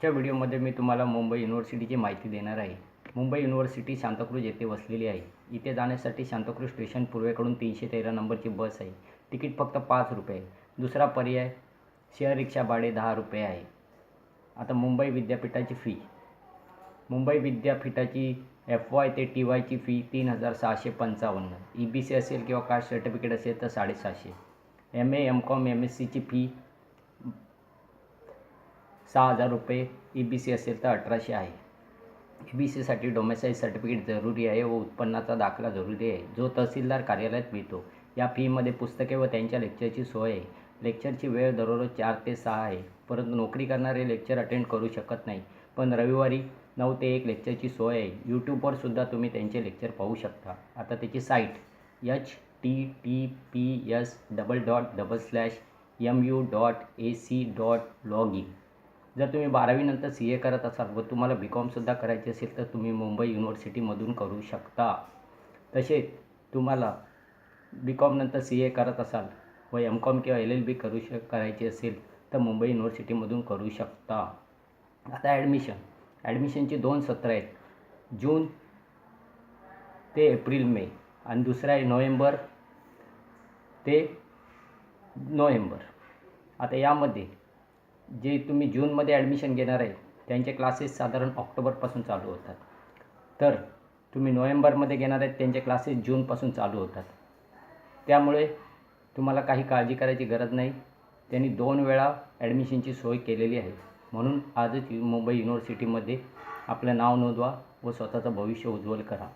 आजच्या व्हिडिओमध्ये मी तुम्हाला मुंबई युनिव्हर्सिटीची माहिती देणार आहे. मुंबई युनिव्हर्सिटी सांताक्रूज येथे वसलेली आहे. इथे जाण्यासाठी सांताक्रूज स्टेशन पूर्वेकडून तीनशे तेरा नंबरची बस आहे. तिकीट फक्त पाच रुपये आहे. दुसरा पर्याय शेअर रिक्षा भाडे दहा रुपये आहे. आता मुंबई विद्यापीठाची फी मुंबई विद्यापीठाची एफ वाय ते टी वायची फी तीन हजार सहाशे पंचावन्न. ई बी सी असेल किंवा कास्ट सर्टिफिकेट असेल तर साडेसहाशे. M A M Com M S सीची फी सहा हजार रुपये ई बी सी असेल तर अठराशे आहे. ई बी सीसाठी डोमेसाईल सर्टिफिकेट जरुरी आहे व उत्पन्नाचा दाखला जरुरी आहे. जो तहसीलदार कार्यालयात मिळतो. या फीमध्ये पुस्तके व त्यांच्या लेक्चरची सोय आहे. लेक्चरची वेळ दररोज चार ते सहा आहे. परंतु नोकरी करणारे लेक्चर अटेंड करू शकत नाही. पण रविवारी नऊ ते एक लेक्चरची सोय आहे. यूट्यूबवर सुद्धा तुम्ही त्यांचे लेक्चर पाहू शकता. आता त्याची site H T T P S double dot double slash M U dot A C dot log in जर तुम्ही बारावीनंतर सी ए करत असाल व तुम्हाला बी कॉमसुद्धा करायचे असेल तर तुम्ही मुंबई युनिव्हर्सिटीमधून करू शकता. तसेच तुम्हाला बी कॉमनंतर सी ए करत असाल व एम कॉम किंवा एल एल बी करू श करायची असेल तर मुंबई युनिव्हर्सिटीमधून करू शकता. आता ॲडमिशन ॲडमिशनची दोन सत्र आहेत. जून ते एप्रिल मे. आणि दुसरा आहे नोव्हेंबर ते नोव्हेंबर. आता यामध्ये जे तुम्ही जूनमध्ये ॲडमिशन घेणार आहे त्यांचे क्लासेस साधारण ऑक्टोबरपासून चालू होतात. तर तुम्ही नोव्हेंबरमध्ये घेणार आहेत त्यांचे क्लासेस जूनपासून चालू होतात. त्यामुळे तुम्हाला काही काळजी करायची गरज नाही. त्यांनी दोन वेळा ॲडमिशनची सोय केलेली आहे. म्हणून आजच यु- मुंबई युनिव्हर्सिटीमध्ये आपलं नाव नोंदवा व स्वतःचं भविष्य उज्ज्वल करा.